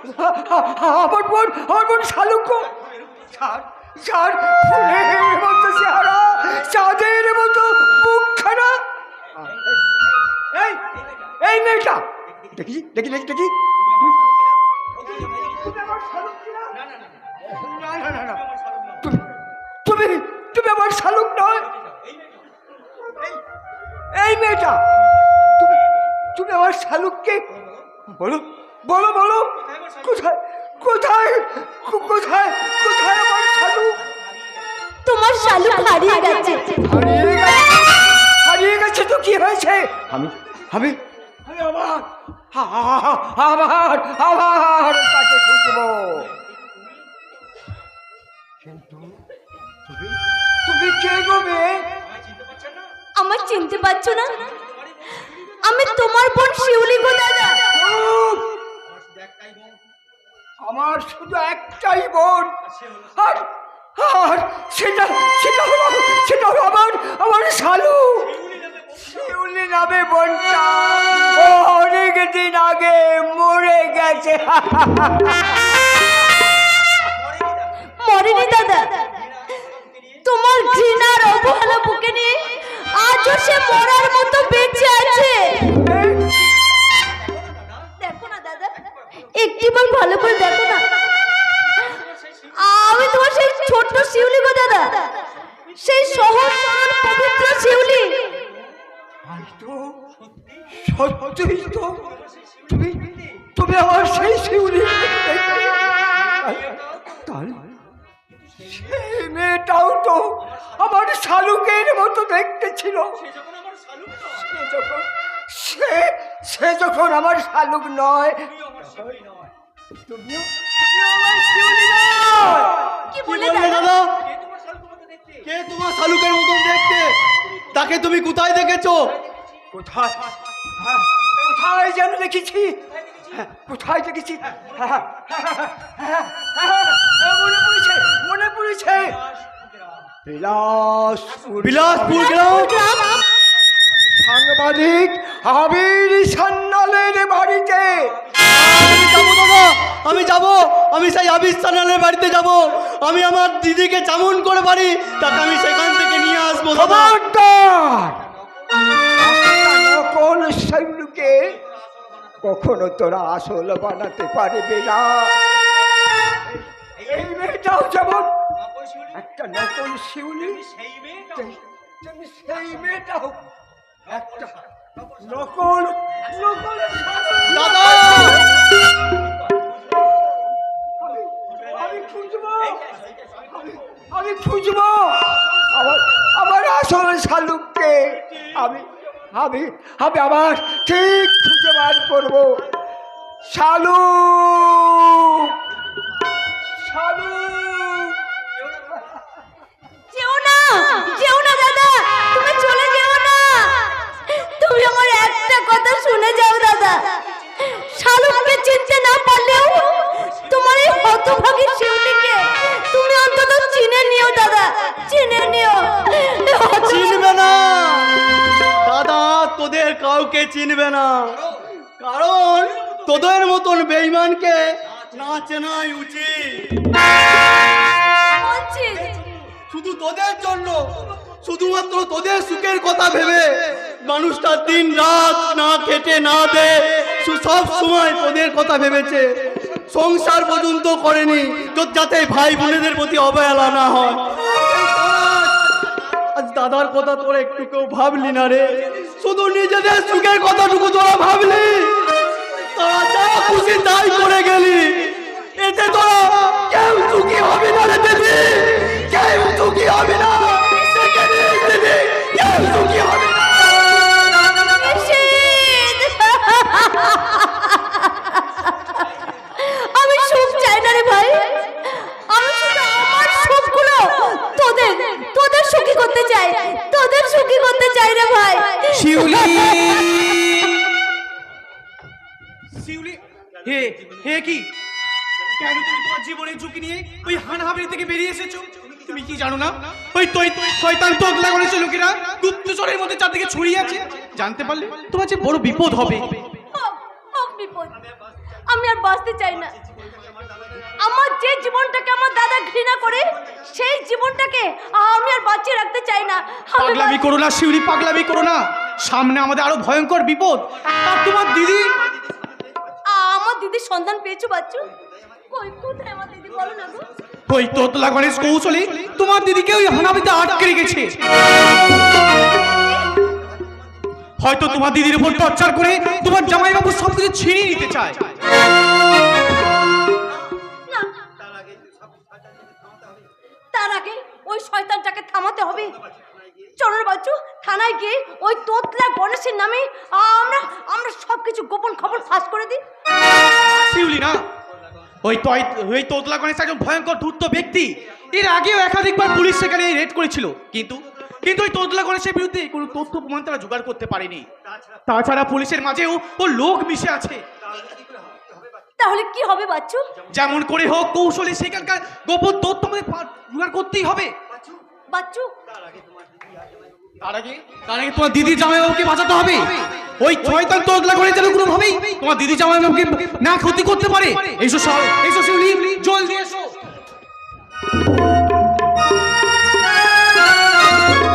আমার বোন আমার বোন শালুক। ছাড় ছাড় ফুলের মতো চেহারা, চাঁদের মতো মুখখানা। এই এই মেয়েটা। দেখি দেখি দেখি দেখি। তুমি তুমি আমার শালুক নয়। এই- এই মেয়েটা। তুমি তুমি আমার শালুককে বলো। বলো বলো। কোথায় কোথায় কো- কোথায় কোথায় আমার তোমার হারিয়ে গেছে। হারিয়ে গেছে। হারিয়ে গেছে তো কি হয়েছে? আমি আমি আমি আবার আ- আ- আ- আবার আবার তাকে খুঁজবো। কিন্তু তুমি তুমি কে গো মেয়ে? আমার চিনতে পারছ না? আমি তোমার বোন শিউলি গো দাদা। চুপ! আমার শুধু একটাই বোন। আর আর সেটা সেটা হলো সেটা হলো আমার আমার শালু। শিউলি নামে বোনটা। অনেক দিন আগে মরে গেছে। মরেনি দাদা তোমার ঘৃণার অবহেলা বুকে নিয়ে আজও সে মরার মতো বেঁচে আছে। ভালো করে দেখো না। আমি তোমার সেই ছোট্ট শিউলি গো দাদা। সেই সহজ সরল পবিত্র শিউলি। তাই তো তুমি তুমি আমার সেই শিউলি। মেয়েটাও তো আমার শালুকের মতো দেখতে ছিল। সে যখন আমার শালুক নয় কি বললে দাদা? কে তোমার শালুকের মতন দেখতে? তাকে তুমি কোথায় দেখেছ? কোথায়? হ্যাঁ, কোথায় যেন দেখেছি? হ্যাঁ, কোথায় দেখেছি? হ্যাঁ, মনে পড়েছে মনে পড়েছে। বিলাসপুর বিলাসপুর গ্রাম। সাংবাদিক আবির সান্নালের বাড়িতে। আমি যাব আমি সেই সান্যালের বাড়িতে যাব। আমি আমার দিদিকে চামন করে পারি তাকে আমি সেখান থেকে নিয়ে আসব শৈলকে কখনো তোরা আসল বানাতে পারবে না? এই মেয়েটাও যেমন একটা নকল শিউলি সেই মেয়েটাও একটা নকল নকল দাদা! আমি আবার ঠিক খুঁজে বার করব। শালু! শালু! যেও না যেও না দাদা। কাউকে চিনবে না। কারণ তোদের মতন বেইমানকে না চেনাই উচিত। শুধু তোদের জন্য শুধুমাত্র তোদের সুখের কথা ভেবে মানুষটা দিন রাত না খেটে না দে সব সময় তোদের কথা ভেবেছে। সংসার পর্যন্ত করেনি যাতে ভাই বোনেদের প্রতি অবহেলা না হয়। দাদার কথা তোরা একটু কেউ ভাবলি না রে? শুধু নিজেদের সুখের শিউলি। শিউলি হে হে কি? কেন তুমি তোমার জীবনের ঝুঁকি নিয়ে ওই হানাহাবড়ি থেকে বেরিয়ে এসেছ? তুমি কি জানো না? ওই তৈ শয়তান তোগলা করেছে লোকেরা গুপ্তচরের মধ্যে চারদিকে ছড়িয়ে আছে। জানতে পারলে তোমার যে বড় বিপদ হবে। বিপদ। আমি আর বাঁচতে চাই না। আমার যে জীবনটাকে আমার দাদা ঘৃণা করে সেই জীবনটাকে আমি আর বাঁচিয়ে রাখতে চাই না। পাগলামি করো না শিউলি পাগলামি করো না। সামনে আমাদের আরও ভয়ঙ্কর বিপদ। আর তোমার দিদি? আমার দিদির সন্ধান পেয়েছ বাচ্চু? কই কোথায় আমার দিদি? বলো না গো। তোতলা গণেশ কৌশলে? তোমার দিদিকে ওই হানাবিতে আটকে রেখেছে। হয়তো তোমার দিদির উপর টর্চার করে তোমার জামাইবাবু সবকিছু ছিনিয়ে নিতে চায়। তার আগে ওই শয়তানটাকে থামাতে হবে। চলো বাচ্চু থানায় গিয়ে ওই তোতলা গণেশের নামে আমরা আমরা সবকিছু গোপন খবর ফাঁস করে দিই। শিউলি না? ওই তয় ওই তোতলা গণেশ একজন ভয়ঙ্কর ধূর্ত ব্যক্তি। এর আগেও একাধিকবার পুলিশ সেখানে রেড করেছিল। কিন্তু কিন্তু ওই তোতলা গণেশের বিরুদ্ধে কোনো তথ্য প্রমাণ তারা জোগাড় করতে পারেনি। তাছাড়া পুলিশের মাঝেও ও লোক মিশে আছে। তাহলে কি হবে বাচ্চু? যেমন করে হোক কৌশলে সেখানকার গোপন তথ্য আমাদের জোগাড় করতেই হবে। বাচ্চু বাচ্চু তার আগে তার আগে তোমার দিদি জামাইবাবুকে বাঁচাতে হবে। ওই শয়তান তোতলা করে যেন কোনো ভাবেই তোমার দিদি জামাইবাবুকে না ক্ষতি করতে পারে। এইসব সব এইসব শিউলি জলদি এসো।